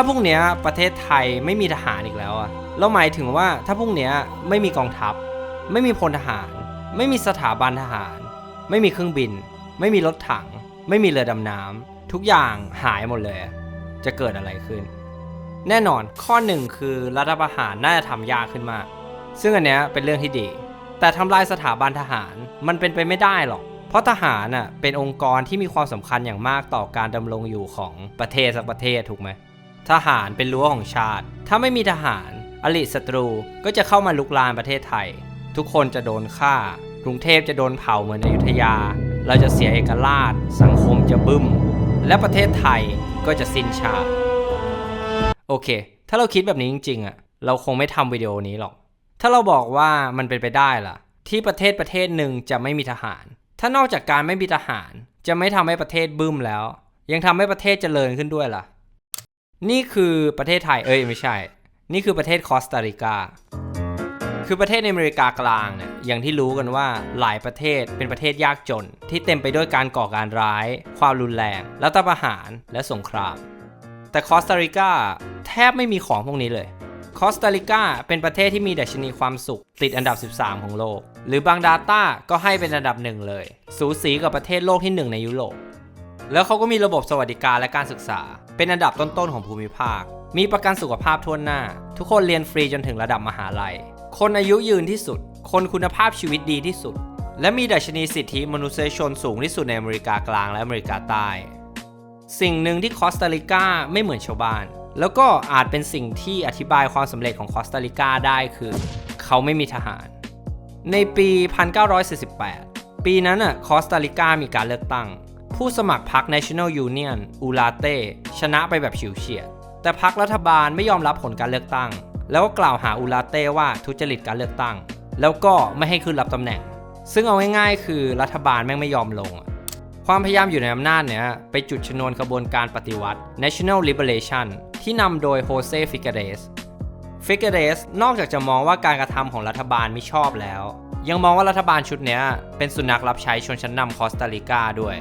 ถ้าพรุ่งเนี้ยประเทศไทยไม่มีทหารอีกแล้วอะเราหมายถึงว่าถ้าพรุ่งเนี้ยไม่มีกองทัพ ไม่มีพลทหาร ไม่มีสถาบันทหาร ไม่มีเครื่องบิน ไม่มีรถถัง ไม่มีเรือดำน้ำทุกอย่างหายหมดเลย จะเกิดอะไรขึ้น แน่นอนข้อหนึ่งคือรัฐประหารน่าจะทำยากขึ้นมาก ซึ่งอันเนี้ยเป็นเรื่องที่ดี แต่ทำลายสถาบันทหารมันเป็นไปไม่ได้หรอกเพราะทหารน่ะเป็นองค์กรที่มีความสำคัญอย่างมากต่อการดำรงอยู่ของประเทศสักประเทศถูกไหม ทหารเป็นรั้วของชาติ ถ้าไม่มีทหารอลิศัตรูก็จะเข้ามาลุกลานประเทศไทย ทุกคนจะโดนฆ่ากรุงเทพจะโดนเผาเหมือนอยุธยา เราจะเสียเอกราช สังคมจะบึ้ม และประเทศไทยก็จะสิ้นชาติโอเค ถ้าเราคิดแบบนี้จริงๆอะเราคงไม่ทำวิดีโอนี้หรอก ถ้าเราบอกว่ามันเป็นไปได้ล่ะ ที่ประเทศประเทศหนึ่งจะไม่มีทหาร ถ้านอกจากการไม่มีทหาร จะไม่ทำให้ประเทศบึ้มแล้ว ยังทำให้ประเทศเจริญขึ้นด้วยล่ะ นี่คือประเทศไทย เอ้ยไม่ใช่ นี่คือประเทศคอสตาริกา คือประเทศในอเมริกากลางเนี่ย อย่างที่รู้กันว่าหลายประเทศเป็นประเทศยากจน ที่เต็มไปด้วยการก่อการร้าย ความรุนแรง รัฐประหาร และสงคราม แต่คอสตาริกาแทบไม่มีของพวกนี้เลย คอสตาริกาเป็นประเทศที่มีดัชนีความสุข ติดอันดับ 13 ของโลก หรือบาง Data ก็ให้เป็นอันดับหนึ่งเลย สูสีกับประเทศโลกที่หนึ่งในยุโรป แล้วเขาก็มีระบบสวัสดิการและการศึกษา เป็นอันดับต้นๆของภูมิภาค มีประกันสุขภาพทั่วหน้า ทุกคนเรียนฟรีจนถึงระดับมหาลัย คนอายุยืนที่สุด คนคุณภาพชีวิตดีที่สุด และมีดัชนีสิทธิมนุษยชนสูงที่สุดในอเมริกากลางและอเมริกาใต้ สิ่งหนึ่งที่คอสตาริกาไม่เหมือนชาวบ้าน แล้วก็อาจเป็นสิ่งที่อธิบายความสำเร็จของคอสตาริกาได้คือ เขาไม่มีทหาร ในปี 1948 ปีนั้นน่ะคอสตาริกามีการเลือกตั้ง ผู้สมัครพรรค National Union อูลาเต้ชนะไปแบบฉิวเฉียด แต่พรรครัฐบาลไม่ยอมรับผลการเลือกตั้ง แล้วก็กล่าวหาอูลาเต้ว่าทุจริตการเลือกตั้ง แล้วก็ไม่ให้ขึ้นรับตำแหน่ง ซึ่งเอาง่ายๆ คือรัฐบาลแม่งไม่ยอมลง ความพยายามอยู่ในอำนาจเนี่ยไปจุดชนวนกระบวนการปฏิวัติ National Liberation ที่นำโดยโฮเซฟิกเรสฟิกเรสนอกจากจะมองว่าการกระทำของรัฐบาลไม่ชอบแล้ว ยังมองว่ารัฐบาลชุดนี้เป็นสุนัขรับใช้ชนชั้นนำคอสตาริกาด้วย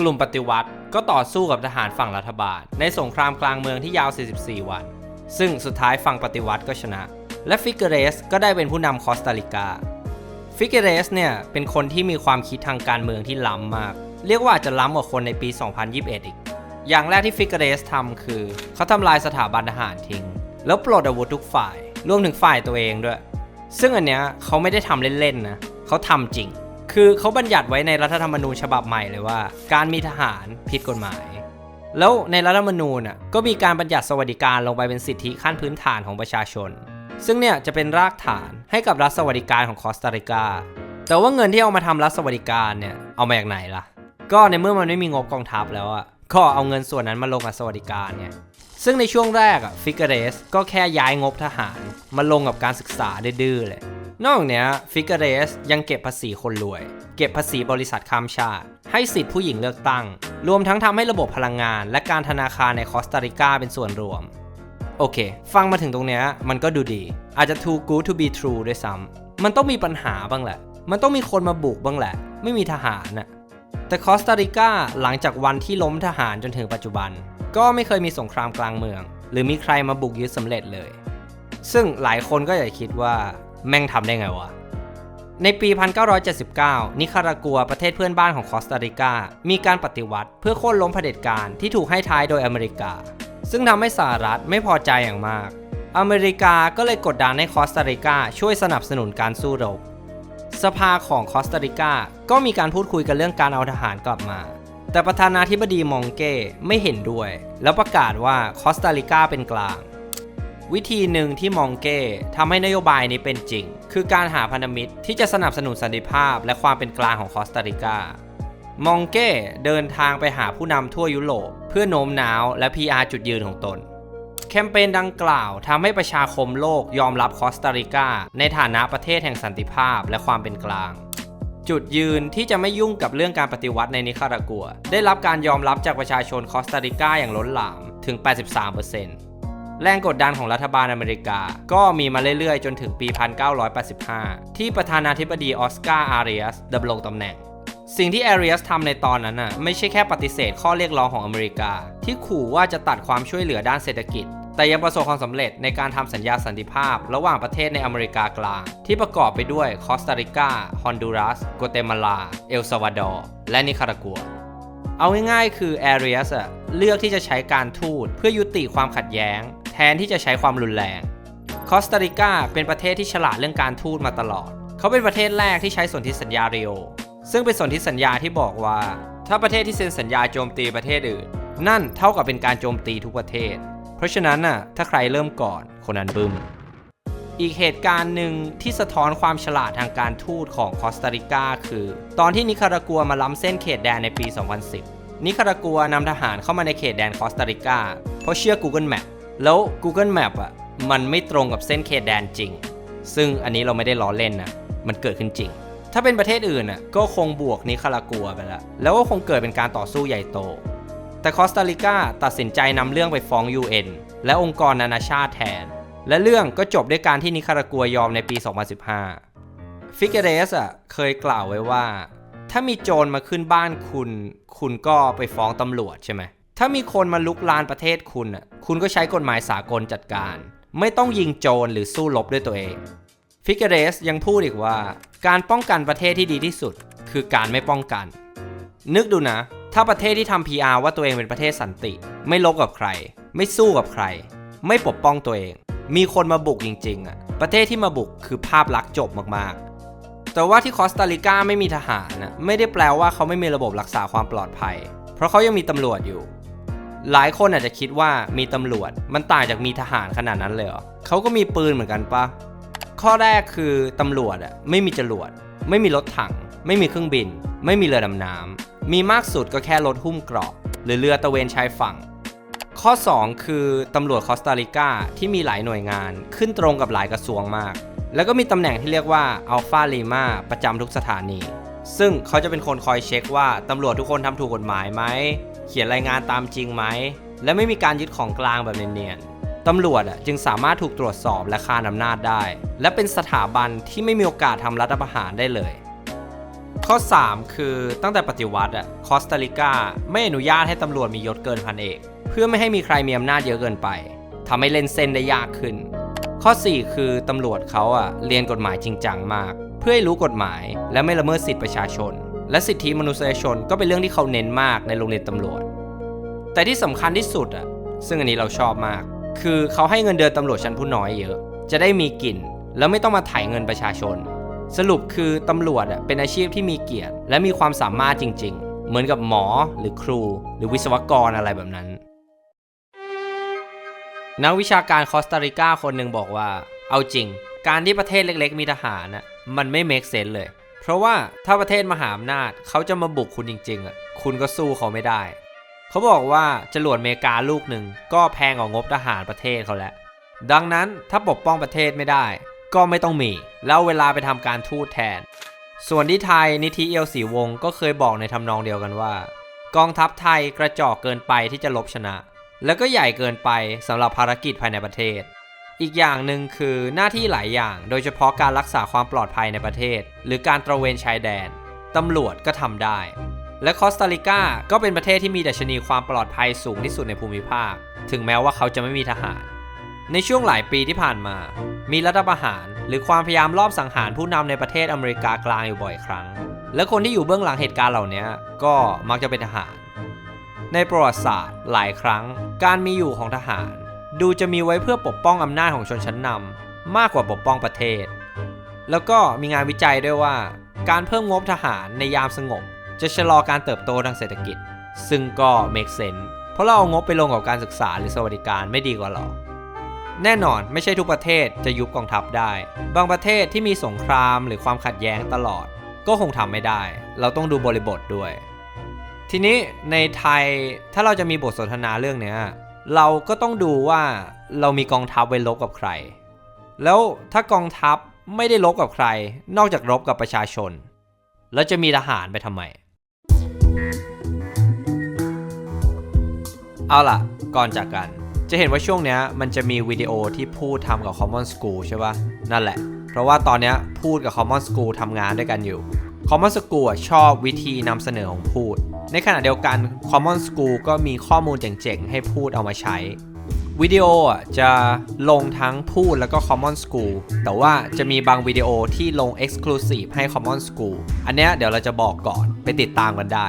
กลุ่มปฏิวัติก็ต่อสู้กับทหารฝั่งรัฐบาล ในสงครามกลางเมืองที่ยาว 44 วัน ซึ่งสุดท้ายฝั่งปฏิวัติก็ชนะ และฟิกเกเรสก็ได้เป็นผู้นำคอสตาริกา ฟิกเกเรสเนี่ยเป็นคนที่มีความคิดทางการเมืองที่ล้ำมาก เรียกว่าอาจจะล้ำกว่าคนในปี 2021 อีก อย่างแรกที่ฟิกเกเรสทำคือ เขาทำลายสถาบันทหารทิ้ง แล้วปลดอาวุธทุกฝ่าย รวมถึงฝ่ายตัวเองด้วย ซึ่งอันเนี้ยเขาไม่ได้ทำเล่นๆนะ เขาทำจริง คือเขาบัญญัติไว้ในรัฐธรรมนูญฉบับใหม่เลยว่า การมีทหารผิดกฎหมาย แล้วในรัฐธรรมนูญน่ะก็มีการบัญญัติสวัสดิการลงไปเป็นสิทธิขั้นพื้นฐานของประชาชน ซึ่งเนี่ยจะเป็นรากฐานให้กับรัฐสวัสดิการของคอสตาริกา แต่ว่าเงินที่เอามาทำรัฐสวัสดิการเนี่ยเอามาจากไหนล่ะ ก็ในเมื่อมันไม่มีงบกองทัพแล้วอะก็เอาเงินส่วนนั้นมาลงกับสวัสดิการไง ซึ่งในช่วงแรกอะฟิกเกเรสก็แค่ย้ายงบทหาร มาลงกับการศึกษาดื้อๆเลย นอกจากเนี้ยฟิกเกเรสยังเก็บภาษีคนรวย เก็บภาษีบริษัทข้ามชาติ ให้สิทธิผู้หญิงเลือกตั้ง รวมทั้งทำให้ระบบพลังงาน และการธนาคารในคอสตาริกาเป็นส่วนรวม โอเค ฟังมาถึงตรงเนี้ยมันก็ดูดี อาจจะ too good to be true ด้วยซ้ำมันต้องมีปัญหาบ้างแหละ มันต้องมีคนมาบุกบ้างแหละ ไม่มีทหารน่ะแต่คอสตาริกาหลังจากวันที่ล้มทหารจนถึงปัจจุบัน ก็ไม่เคยมีสงครามกลางเมือง หรือมีใครมาบุกยึดสำเร็จเลย ซึ่งหลายคนก็อยากคิดว่าแม่งทำได้ไงวะในปี 1979 นิคารากัวประเทศเพื่อนบ้านของคอสตาริกา มีการปฏิวัติเพื่อโค่นล้มเผด็จการที่ถูกให้ท้ายโดยอเมริกา ซึ่งทำให้สหรัฐไม่พอใจอย่างมาก อเมริกาก็เลยกดดันให้คอสตาริกาช่วยสนับสนุนการสู้รบ สภาของคอสตาริกาก็มีการพูดคุยกันเรื่องการเอาทหารกลับมา แต่ประธานาธิบดีมองเก้ไม่เห็นด้วย แล้วประกาศว่าคอสตาริกาเป็นกลาง วิธีหนึ่งที่มองเก้ทำให้นโยบายนี้เป็นจริง คือการหาพันธมิตรที่จะสนับสนุนสันติภาพและความเป็นกลางของคอสตาริกามองเก้เดินทางไปหาผู้นำทั่วยุโรปเพื่อโน้มน้าวและ PR จุดยืนของตน แคมเปญดังกล่าวทำให้ประชาคมโลกยอมรับคอสตาริกาในฐานะประเทศแห่งสันติภาพและความเป็นกลาง จุดยืนที่จะไม่ยุ่งกับเรื่องการปฏิวัติในนิคารากัว ได้รับการยอมรับจากประชาชนคอสตาริกาอย่างล้นหลามถึง 83%แรงกดดันของรัฐบาลอเมริกา ก็มีมาเรื่อยๆ จนถึงปี 1985 ที่ประธานาธิบดีออสการ์อารียสดำรงตำแหน่งสิ่งที่ a อ i ยสทำในตอนนั้นน่ะไม่ใช่แค่ปฏิเสธข้อเรียกร้องของอเมริกา ที่ขู่ว่าจะตัดความช่วยเหลือด้านเศรษฐกิจ แต่ยังประสบความสำเร็จในการทำสัญญาสันติภาพ ระหว่างประเทศในอเมริกากลาง ที่ประกอบไปด้วยคอสตาริกา ฮอนดูรัสโกเตมาลา เอลซาวาดอร์ และนิคารากัว เอาง่ายๆคือแอเริ s สอะเลือกที่จะใช้การทูตเพื่อยุติความขัดแย้ง แทนที่จะใช้ความรุนแรง คอสตาริกาเป็นประเทศที่ฉลาดเรื่องการทูตมาตลอด เขาเป็นประเทศแรกที่ใช้สนธิสัญญาเรโอซึ่งเป็นสนธิสัญญาที่บอกว่า ถ้าประเทศที่เซ็นสัญญาโจมตีประเทศอื่น นั่นเท่ากับเป็นการโจมตีทุกประเทศ ราะฉะนั้นน่ะถ้าใครเริ่มก่อนคนนั้นบึ้ม อีกเหตุการณ์หนึ่งที่สะท้อนความฉลาดทางการทูตของคอสตาริกาคือ ตอนที่นิคารากัวมาล้ำเส้นเขตแดนในปี 2010 นิคารากัวนำทหารเข้ามาในเขตแดนคอสตาริกาเพราะเชื่อ Google Map แล้ว Google Map อะมันไม่ตรงกับเส้นเขตแดนจริง ซึ่งอันนี้เราไม่ได้ล้อเล่นนะมันเกิดขึ้นจริง ถ้าเป็นประเทศอื่นน่ะก็คงบวกนิคารากัวไปแล้วแล้วก็คงเกิดเป็นการต่อสู้ใหญ่โต แต่คอสตาริกาตัดสินใจนำเรื่องไปฟ้อง UN และองค์กรนานาชาติแทน และเรื่องก็จบด้วยการที่นิคารากัวยอมในปี 2015 ฟิกเกเรสอะเคยกล่าวไว้ว่า ถ้ามีโจรมาขึ้นบ้านคุณ คุณก็ไปฟ้องตำรวจใช่ไหม ถ้ามีคนมาลุกลานประเทศคุณอะคุณก็ใช้กฎหมายสากลจัดการ ไม่ต้องยิงโจรหรือสู้รบด้วยตัวเอง ฟิกเกเรสยังพูดอีกว่า การป้องกันประเทศที่ดีที่สุด คือการไม่ป้องกัน นึกดูนะ ถ้าประเทศที่ทำ PR ว่าตัวเองเป็นประเทศสันติ ไม่ลบกับใคร ไม่สู้กับใคร ไม่ปกป้องตัวเอง มีคนมาบุกจริงๆอะประเทศที่มาบุกคือภาพลักษณ์จบมากๆ แต่ว่าที่คอสตาริกาไม่มีทหารนะไม่ได้แปลว่าเขาไม่มีระบบรักษาความปลอดภัย เพราะเขายังมีตำรวจอยู่ หลายคนอาจจะคิดว่ามีตำรวจมันต่างจากมีทหารขนาดนั้นเลยเหรอเขาก็มีปืนเหมือนกันปะข้อแรกคือตำรวจอะไม่มีจรวด ไม่มีรถถัง ไม่มีเครื่องบิน ไม่มีเรือดำน้ำ มีมากสุดก็แค่รถหุ้มเกราะ หรือเรือตะเวนชายฝั่ง ข้อ 2 คือตำรวจคอสตาริกาที่มีหลายหน่วยงาน ขึ้นตรงกับหลายกระทรวงมาก แล้วก็มีตำแหน่งที่เรียกว่าอัลฟาลีมาประจำทุกสถานี ซึ่งเขาจะเป็นคนคอยเช็คว่าตำรวจทุกคนทำถูกกฎหมายไหม เขียนรายงานตามจริงไหม และไม่มีการยึดของกลางแบบเนียนๆตำรวจจึงสามารถถูกตรวจสอบและคานอำนาจได้ และเป็นสถาบันที่ไม่มีโอกาสทำรัฐประหารได้เลย ข้อ 3 คือตั้งแต่ปฏิวัติอะคอสตาริกาไม่อนุญาตให้ตำรวจมียศเกินพันเอก เพื่อไม่ให้มีใครมีอำนาจเยอะเกินไปทำให้เล่นเส้นได้ยากขึ้น ข้อ 4 คือตำรวจเขาอะเรียนกฎหมายจริงจังมาก เพื่อให้รู้กฎหมายและไม่ละเมิดสิทธิประชาชน และสิทธิมนุษยชนก็เป็นเรื่องที่เขาเน้นมากในโรงเรียนตำรวจ แต่ที่สำคัญที่สุดอะซึ่งอันนี้เราชอบมาก คือเขาให้เงินเดือนตำรวจชั้นผู้น้อยเยอะ จะได้มีกลิ่น แล้วไม่ต้องมาไถ่ายเงินประชาชน สรุปคือตำรวจเป็นอาชีพที่มีเกียรติ และมีความสามารถจริง ๆ เหมือนกับหมอหรือครู หรือวิศวกรอะไรแบบนั้น นักวิชาการคอสตาริกาคนหนึ่งบอกว่า เอาจริง การที่ประเทศเล็ก ๆ มีทหารน่ะมันไม่เมคเซนเลย เพราะว่าถ้าประเทศมหาอำนาจเขาจะมาบุกคุณจริงๆอะคุณก็สู้เขาไม่ได้ เขาบอกว่าจรวดเมกาลูกหนึ่งก็แพงกว่างบทหารประเทศเขาแล้วดังนั้นถ้าปกป้องประเทศไม่ได้ ก็ไม่ต้องมี แล้วเวลาไปทำการทูตแทน ส่วนที่ไทยนิธิเอียวสีวงศ์ก็เคยบอกในทำนองเดียวกันว่า กองทัพไทยกระจอกเกินไปที่จะลบชนะ แล้วก็ใหญ่เกินไปสำหรับภารกิจภายในประเทศ อีกอย่างหนึ่งคือหน้าที่หลายอย่าง โดยเฉพาะการรักษาความปลอดภัยในประเทศ หรือการตระเวนชายแดนตำรวจก็ทำได้ และคอสตาริกาก็เป็นประเทศที่มีดัชนีความปลอดภัยสูงที่สุดในภูมิภาค ถึงแม้ว่าเขาจะไม่มีทหาร ในช่วงหลายปีที่ผ่านมา มีรัฐประหารหรือความพยายามลอบสังหารผู้นำในประเทศอเมริกากลางอยู่บ่อยครั้ง และคนที่อยู่เบื้องหลังเหตุการณ์เหล่านี้ก็มักจะเป็นทหาร ในประวัติศาสตร์หลายครั้ง การมีอยู่ของทหาร ดูจะมีไว้เพื่อปกป้องอำนาจของชนชั้นนำมากกว่าปกป้องประเทศ แล้วก็มีงานวิจัยด้วยว่า การเพิ่มงบทหารในยามสงบ จะชะลอการเติบโตทางเศรษฐกิจ ซึ่งก็ make sense เพราะเราเอางบไปลงกับการศึกษาหรือสวัสดิการไม่ดีกว่าหรอ แน่นอนไม่ใช่ทุกประเทศจะยุบกองทัพได้ บางประเทศที่มีสงครามหรือความขัดแย้งตลอด ก็คงทำไม่ได้ เราต้องดูบริบทด้วย ทีนี้ในไทยถ้าเราจะมีบทสนทนาเรื่องเนี้ยเราก็ต้องดูว่าเรามีกองทัพไว้รบกับใคร แล้วถ้ากองทัพไม่ได้รบกับใคร นอกจากรบกับประชาชน แล้วจะมีทหารไปทำไม เอาล่ะ ก่อนจากกัน จะเห็นว่าช่วงเนี้ยมันจะมีวิดีโอที่พูดทำกับ Common School ใช่ปะนั่นแหละ เพราะว่าตอนเนี้ยพูดกับ Common School ทำงานด้วยกันอยู่ Common School ชอบวิธีนำเสนอของพูด ในขณะเดียวกัน Common School ก็มีข้อมูลเจ๋งๆ ให้พูดเอามาใช้ วิดีโอจะลงทั้งพูดแล้วก็ Common School แต่ว่าจะมีบางวิดีโอที่ลง Exclusive ให้ Common School อันเนี้ยเดี๋ยวเราจะบอกก่อนไปติดตามกันได้